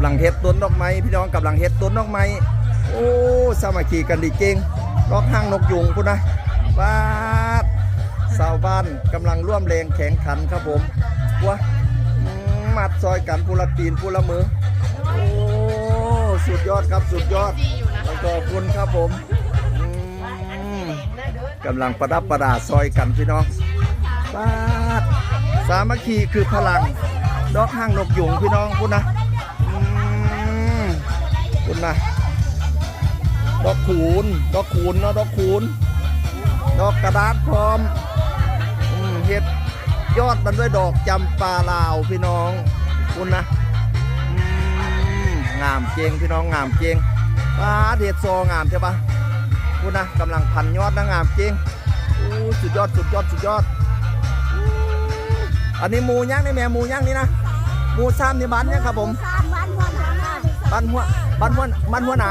ำลังเฮ็ดต้นดอกไม้พี่น้องกำลังเฮ็ดต้นดอกไม้โอ้สามัคคีกันดีเก่งดอกห้างนกยุงพุ่นนะบ้าชาวบ้านกำลังร่วมแรงแข่งขันครับผมวะอืมมัดซอยกันผู้ละตีนผู้ละมือโอ้สุดยอดครับสุดยอดขอบคุณครับผมกำลังประดับประดาซอยกันพี่น้องบ้าสามัคคีคือพลังดอกห้างนกยุงพี่น้องพุ่นนะ พุ่นะดอกคูนดอกคูนเนาะดอกคูนดอกกระดาษพร้อมเฮ็ดยอดมันด้วยดอกจำปาลาวพี่น้องพุ่นะงามเจงพี่น้องงามเจงป้าเด็ดโซงามใช่ปะพุ่นะกำลังพันยอดนะงามเจงอู้สุดยอดสุดยอดสุดยอด อันนี้หมูย่างนี่แม่หมูย่างนี่นะหมูซ้ำนี่บ้านเนี่ยครับผม บ้านหัวบ้านหัวบ้านหัวหนา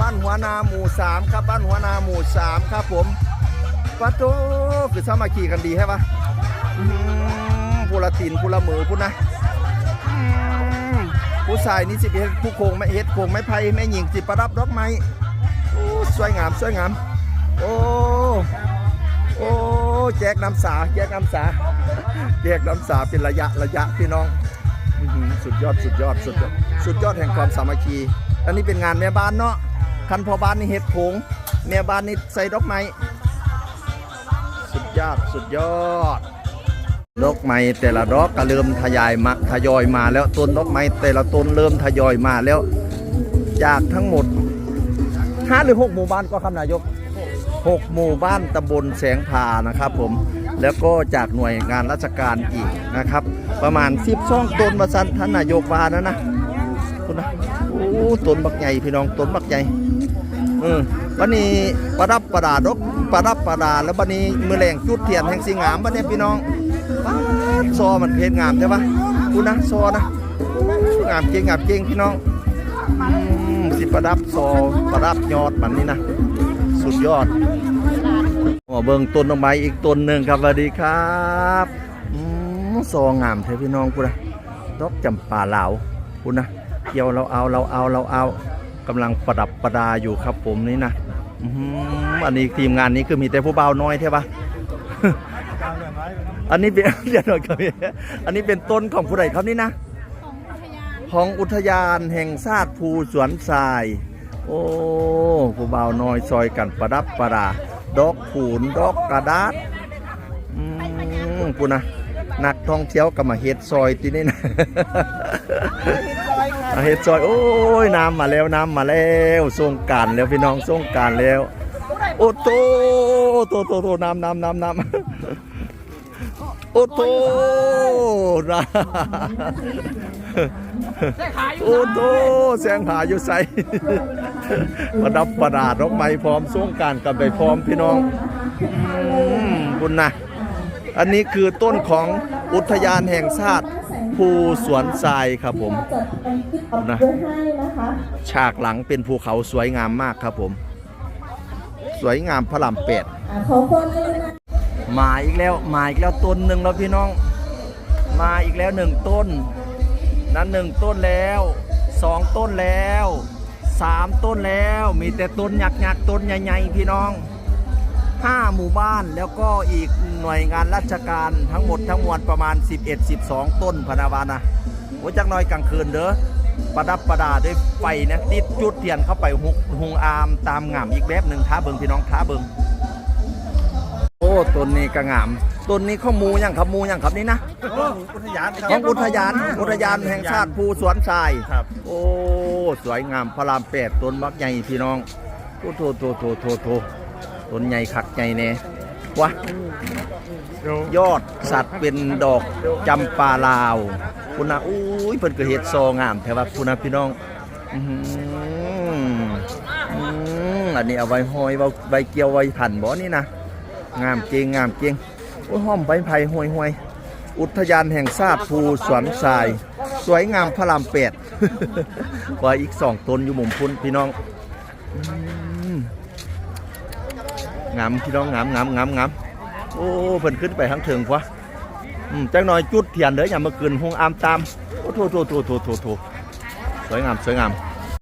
บ้านหัวนาหมู่สามครับ บ้านหัวนาหมู่สามครับผมปะโตคือสามัคคีกันดีใช่ปะอืมผู้ละตีนผู้ละมือผู้นะอืมผู้ชายนี่สิเฮ็ดผู้โคงไม่เฮ็ดโคงไม้ไผ่แม่หญิงสิประดับดอกไม้โอ้สวยงามสวยงามโอ้โอ้แจกน้ำสาแจกน้ำสาแยกน้ำสาเป็นระยะระยะพี่น้อง อื้อหือสุดยอดสุดยอดสุดยอดสุดยอดแห่งความสามัคคี อันนี้เป็นงานแม่บ้านเนาะคันพอบ้านนี่เฮ็ดผงแม่บ้านนี่ใส่ดอกไม้สุดยอดสุดยอด ดอกไม้แต่ละดอกก็เริ่มทยายมาทยอยมาแล้วต้นดอกไม้แต่ละต้นเริ่มทยอยมาแล้ว จากทั้งหมดห้าหรือหกหมู่บ้านก็คำนายกหกหมู่บ้านตำบลแสงพานะครับผม แล้วก็จากหน่วยงานราชการอีกนะครับ ประมาณ10ช่องต้นมาสันท่านนายกวานะนะคุณนะโอ้ต้นบักใหญ่พี่น้องต้นบักใหญ่เออวันนี้ประดับประดาดกประดับประดาแล้ววันนี้มือแรงจุดเทียนแห่งสีงามวันนี้พี่น้องป๊าซอมันเพชรงามใช่ปะคุณนะซอนะงามเก่งงามเก่งพี่น้องอสิประดับซอประดับยอดมันนี่นะสุดยอด เบิ่งต้นดอกไม้อีกต้นหนึ่งครับสวัสดีครับอืมซองงามแท้พี่น้องกูนะดอกจำปาเหลาวกูนะเกี่ยวเราเอาเราเอาเราเอากำลังประดับประดาอยู่ครับผมนี่นะอืมอันนี้ทีมงานนี้คือมีแต่ผู้เบาน้อยใช่ปะอันนี้เป็นเดี๋ยวหน่อยครับอันนี้เป็นต้นของผู้ใดครับนี่นะของอุทยานแห่งชาติภูสวนทราย โอ้ผู้เบาน้อยซอยกันประดับประดา ดอกผูนดอกกระดาษอืมปูนะนักท่องเที่ยวก็มาเฮ็ดซอยที่นี่นะมาเฮ็ดซอย โอ้ยน้ำมาแล้วน้ำมาแล้วสงกรารแล้วพี่น้องสงกรารแล้ว โอ้โตโตโตโตน้ำน้ำน้ำน้ำโอ้โตนะโอ้โตแสงหาอยู่ใส ประดับประดาดอกไม้พร้อมสงการกันไปพร้อมพี่น้องอบุญนะอันนี้คือต้นของอุทยานแห่งชาติภูสวนทรายครับผมนะฉากหลังเป็นภูเขาสวยงามมากครับผม สวยงามพระรามแปดมาอีกแล้วมาอีกแล้วต้นหนึ่งแล้วพี่น้อง มาอีกแล้วหนึ่งต้น นั้นหนึ่งต้นแล้วสองต้นแล้ว สามต้นแล้ว มีแต่ต้นหยักหยักๆต้นใหญ่ๆพี่น้องห้าหมู่บ้านแล้วก็อีกหน่วยงานราชการทั้งหมดทั้งมวลประมาณ 11-12 ต้นพนาวานะโอ้จักน้อยกลางคืนเด้อประดับประดาด้วยไฟนะติดจุดเทียนเข้าไปหุหงอามตามงามอีกแบบหนึ่งท้าเบิงพี่น้องท้าเบิงโอ้ต้นนี้ก็งาม ต้นนี้ข้อมูยังครับหมูยังครับนี่นะอุทยานครับของอุทยานอุทยานแห่งชาติภูสวนทรายครับ โอ้สวยงามพระรามแปดต้นบักใหญ่พี่น้องโอ้โถโถโถโถโถต้นใหญ่ขักใหญ่แน่วะยอดสัตว์เป็นดอกจำปาลาวคุณนะอุ้ยเพิ่นก็เฮ็ดซองามแท้ว่าคุณนะพี่น้องอื้อหืออืมอันนี้เอาไว้ห้อยไว้ไว้เกี่ยวไว้พันบ่นี่นะงามจริงงามจริงโอ้ย ห้อมใบไผ่ห่วยห่วยอุทยานแห่งชาติภูสวนทราย สวยงามพระรามแปดว่าอีกสองตนอยู่หมุมพุ่นพี่น้องงามพี่น้องงามงามงามงามโอ้เพิ่นขึ้นไปทั้งเถิงพวะจังหน่อยจุดเทียนเด้ออย่ามาเกินหงอามตามโอ้โถโถโถโถโถโถสวยงามสวยงาม